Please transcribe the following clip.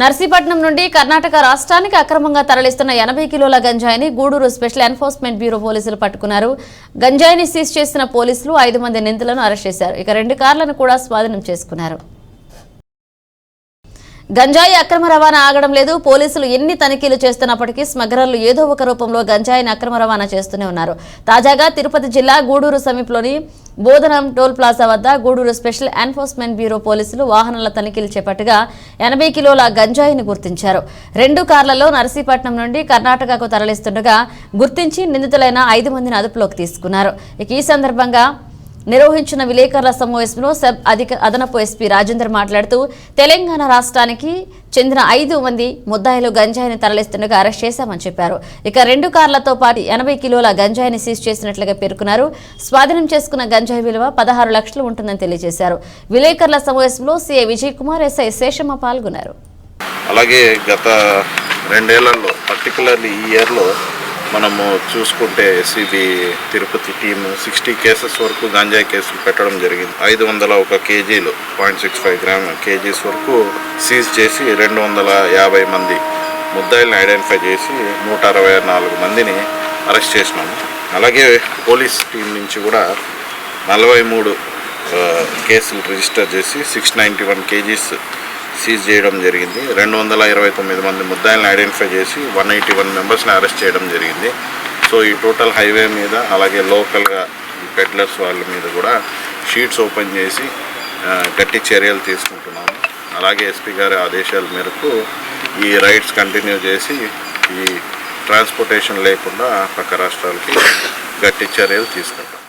నర్సీపట్నం నుండి కర్ణాటక రాష్ట్రానికి అక్రమంగా తరలిస్తున్న ఎనభై కిలోల గంజాయిని గూడూరు స్పెషల్ ఎన్ఫోర్స్మెంట్ బ్యూరో పోలీసులు పట్టుకున్నారు. గంజాయిని సీజ్ చేసిన పోలీసులు ఐదు మంది నిందితులను అరెస్ట్ చేశారు. ఇక రెండు కార్లను కూడా స్వాధీనం చేసుకున్నారు. గంజాయి అక్రమ రవాణా ఆగడం లేదు. పోలీసులు ఎన్ని తనిఖీలు చేస్తున్నప్పటికీ స్మగ్లర్లు ఏదో ఒక రూపంలో గంజాయిని అక్రమ రవాణా చేస్తూనే ఉన్నారు. తాజాగా తిరుపతి జిల్లా గూడూరు సమీపంలోని బోధనం టోల్ ప్లాజా వద్ద గూడూరు స్పెషల్ ఎన్ఫోర్స్మెంట్ బ్యూరో పోలీసులు వాహనాల తనిఖీలు చేపట్టగా ఎనభై కిలోల గంజాయిని గుర్తించారు. రెండు కార్లలో నర్సీపట్నం నుండి కర్ణాటకకు తరలిస్తుండగా గుర్తించి నిందితులైన ఐదు మందిని అదుపులోకి తీసుకున్నారు. ఇక ఈ సందర్భంగా నిర్వహించిన విలేకరుల సమావేశంలో సబ్ అధిక అదనపు ఎస్పీ రాజేందర్ మాట్లాడుతూ తెలంగాణ రాష్ట్రానికి చెందిన ఐదు మంది ముద్దాయిలు గంజాయిని తరలిస్తుండగా అరెస్ట్ చేశామని చెప్పారు. ఇక రెండు కార్లతో పాటు ఎనభై కిలోల గంజాయిని సీజ్ చేసినట్లుగా పేర్కొన్నారు. స్వాధీనం చేసుకున్న గంజాయి విలువ పదహారు లక్షలు ఉంటుందని తెలియజేశారు. విలేకరుల సమావేశంలో సీఐ విజయ్ కుమార్ ఎస్ఐ శేషమ్మ పాల్గొన్నారు. అలాగే గత రెండేళ్ళలో పర్టికులర్లీ ఈ ఇయర్లో మనము చూసుకుంటే SCB Tirupati team sixty cases వరకు గాంజాయి కేసులు పెట్టడం జరిగింది. ఐదు వందల ఒక కేజీలు point six five gram KGs వరకు సీజ్ చేసి రెండు వందల యాభై మంది ముద్దాయిల్ని ఐడెంటిఫై చేసి నూట అరవై నాలుగు మందిని అరెస్ట్ చేసినాము అలాగే పోలీస్ టీం నుంచి కూడా నలభై మూడు కేసులు రిజిస్టర్ చేసి six ninety one kgs seize చేయడం జరిగింది. రెండు వందల ఇరవై తొమ్మిది మంది ముద్దాయిలను ఐడెంటిఫై చేసి వన్ ఎయిటీ వన్ మెంబర్స్ని అరెస్ట్ చేయడం జరిగింది. సో ఈ టోటల్ హైవే మీద అలాగే లోకల్గా పెడ్లర్స్ వాళ్ళ మీద కూడా షీట్స్ ఓపెన్ చేసి గట్టి చర్యలు తీసుకుంటున్నాము. అలాగే ఎస్పీ గారి ఆదేశాల మేరకు ఈ రైడ్స్ కంటిన్యూ చేసి ఈ ట్రాన్స్పోర్టేషన్ లేకుండా పక్క రాష్ట్రాలకి గట్టి చర్యలు తీసుకుంటాం